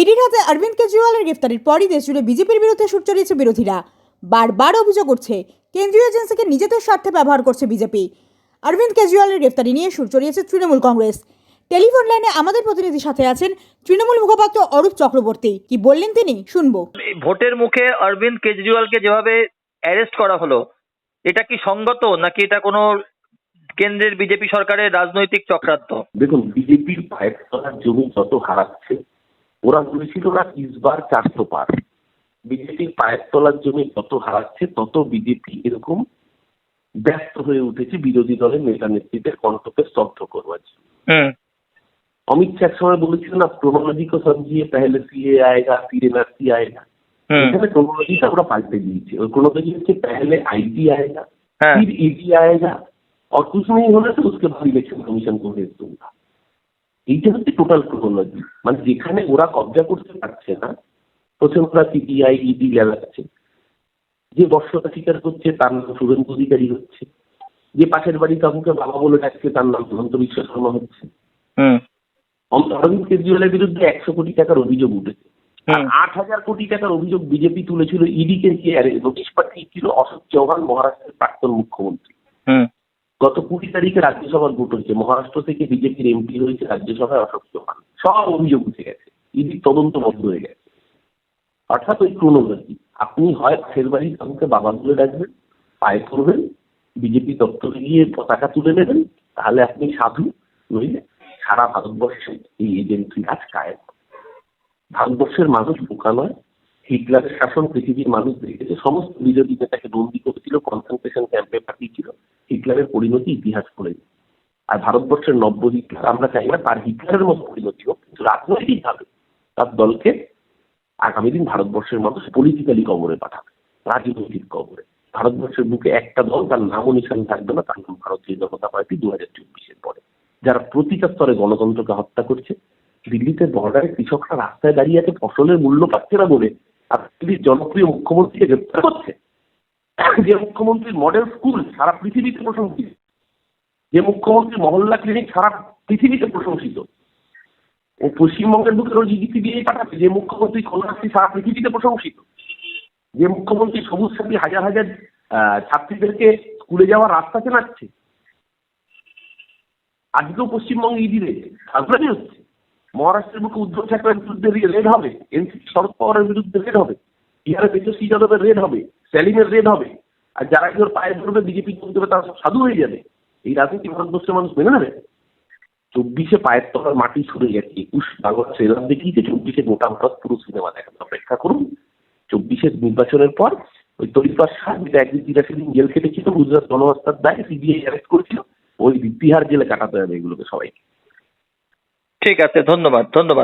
ইডির হাতে অরবিন্দ কেজরিওয়ালের গ্রেফতারের পরই দেশজুড়ে বিজেপির বিরুদ্ধে সুর চড়িয়েছে বিরোধীরা। বারবার অভিযোগ করছে কেন্দ্রীয় এজেন্সিকে নিজেদের স্বার্থে ব্যবহার করছে বিজেপি। অরবিন্দ কেজরিওয়ালের গ্রেফতারি নিয়ে সুর চড়িয়েছে তৃণমূল কংগ্রেস। টেলিফোন লাইনে আমাদের প্রতিনিধির সাথে আছেন তৃণমূল মুখপাত্র অরূপ চক্রবর্তী। কি বললেন তিনি? শুনব। এই ভোটের মুখে অরবিন্দ কেজরিওয়ালকে যেভাবে অ্যারেস্ট করা হলো এটা কি সঙ্গত নাকি এটা কোনো কেন্দ্রের বিজেপি সরকারের রাজনৈতিক চক্রান্ত? দেখুন বিজেপির পায়ের জমি যত হারাচ্ছে ওরা বলেছিল না ইসবার চারশো পার বিজেপির পায়ের তলার জমি যত হারাচ্ছে তত বিজেপি এরকম ব্যস্ত হয়ে উঠেছে বিরোধী দলের নেতা নেত্রীদের কণ্ঠকে স্তব্ধ করবার জন্য হুম অমিত শাহ সময় বলেছিল না ক্রোনোলজি को समझिए पहले सीए आएगा फिर एनआरसी आएगा হুম এখানে ক্রোনোলজিটা ওরা পাল্টে দিয়েছে ওই ক্রোনোলজি হচ্ছে पहले आईटी आएगा হ্যাঁ फिर ईडी आएगा और कुछ नहीं होना तो उसके बाद इलेक्शन कमीशन को भेज दूंगा এইটা হচ্ছে টোটাল ক্রোনোলজি মানে যেখানে ওরা কবজা করতে পারছে না প্রথমে ওরা সিবিআই ইডি লাগাচ্ছে যে বর্ষতা স্বীকার করছে তার নাম শুভেন্দু অধিকারী হচ্ছে। যে পাশের বাড়ি কাকুকে বাবা বলে ডাকছে তার নাম হেমন্ত বিশ্ব শর্মা হচ্ছে। অরবিন্দ কেজরিওয়ালের বিরুদ্ধে একশো কোটি টাকার অভিযোগ উঠেছে। আট হাজার কোটি টাকার অভিযোগ বিজেপি তুলেছিল ইডিকে দিয়ে নোটিশ পাঠিয়েছিল অশোক চৌহান মহারাষ্ট্রের প্রাক্তন মুখ্যমন্ত্রী। হুম। গত কুড়ি তারিখে রাজ্যসভার ভোট হয়েছে। মহারাষ্ট্র থেকে বিজেপির এমপি হয়েছে রাজ্যসভায় অশোক চৌহান। সব অভিযোগ উঠে গেছে। ইডির তদন্ত বন্ধ হয়ে গেছে। অর্থাৎ ওই ক্রোনোলজি আপনি হয় পাশের বাড়ির কাউকে বাবা তুলে ডাকবেন, পায়ে করবেন বিজেপি দপ্তরে গিয়ে পতাকা তুলে নেবেন, তাহলে আপনি সাধু নইলে সারা ভারতবর্ষে এই এজেন্সি আজ কায়েম ভারতবর্ষের মানুষ বোকা নয়। হিটলারের শাসন পৃথিবীর মানুষ দেখেছে। সমস্ত বিরোধী নেতাকে বন্দি করেছিল কনসেন্ট্রেশন ক্যাম্পে হিটলারের পরিণতি ইতিহাস পড়ে আর ভারতবর্ষের নব্য হিটলার, আমরা চাই না তার হিটলারের মতো পরিণতি হোক, কিন্তু রাজনৈতিকভাবে তার দলকে আগামী দিন ভারতবর্ষের মানুষ পলিটিক্যালি কবরে পাঠাবে, রাজনৈতিক কবরে। ভারতবর্ষের বুকে একটা দল তার নামও নিশান থাকবে না, তার নাম ভারতীয় জনতা পার্টি দু হাজার চব্বিশের পরে। যারা প্রতিটা স্তরে গণতন্ত্রকে হত্যা করছে, দিল্লিতে বর্ডারে কৃষকরা রাস্তায় দাঁড়িয়ে আছে, ফসলের মূল্য পাচ্ছে না বলে আর দিল্লির জনপ্রিয় মুখ্যমন্ত্রীকে গ্রেপ্তার করছে। যে মুখ্যমন্ত্রীর মডেল স্কুল সারা পৃথিবীতে প্রশংসিত। যে মুখ্যমন্ত্রী মহল্লা ক্লিনিক সারা পৃথিবীতে প্রশংসিত। পশ্চিমবঙ্গের বুকে জিডিপি দিয়ে পাঠাচ্ছে যে মুখ্যমন্ত্রী কন্যাশ্রী সারা পৃথিবীতে প্রশংসিত। যে মুখ্যমন্ত্রী সবুজ সাথী হাজার হাজার ছাত্রীদেরকে স্কুলে যাওয়ার রাস্তা চেনাচ্ছে। আজকেও পশ্চিমবঙ্গে ইডি রয়েছে হচ্ছে? মহারাষ্ট্রের বুকে উদ্ধব ঠাকরের বিরুদ্ধে রেড হবে। এনসি শরদ পাওয়ারের বিরুদ্ধে রেড হবে। বিহারে তেজস্বী যাদবের রেড হবে। স্যালিমের রেড হবে। আর যারা কেউ পায়ে ধরবে, বিজেপি যোগ দেবে তারা সব সাধু হয়ে যাবে। এই রাজনীতি ভারতবর্ষের মানুষ মেনে নেবে? চব্বিশে পায়ের তলার মাটি সরে গেছে। একুশ বাংলা ট্রেলার দেখিয়েছে চব্বিশে গোটা ভারত পুরো সিনেমা দেখাতে অপেক্ষা করুন। চব্বিশের নির্বাচনের পর ওই তরিপার শাহ যেটা একদিন তিরাশি দিন জেল খেটেছিল, গুজরাট গণহত্যার দায় সিবিআই অ্যারেস্ট করেছিল, ওই বিহার জেলে কাটাতে হবে এগুলোকে সবাইকে। ঠিক আছে, ধন্যবাদ ধন্যবাদ।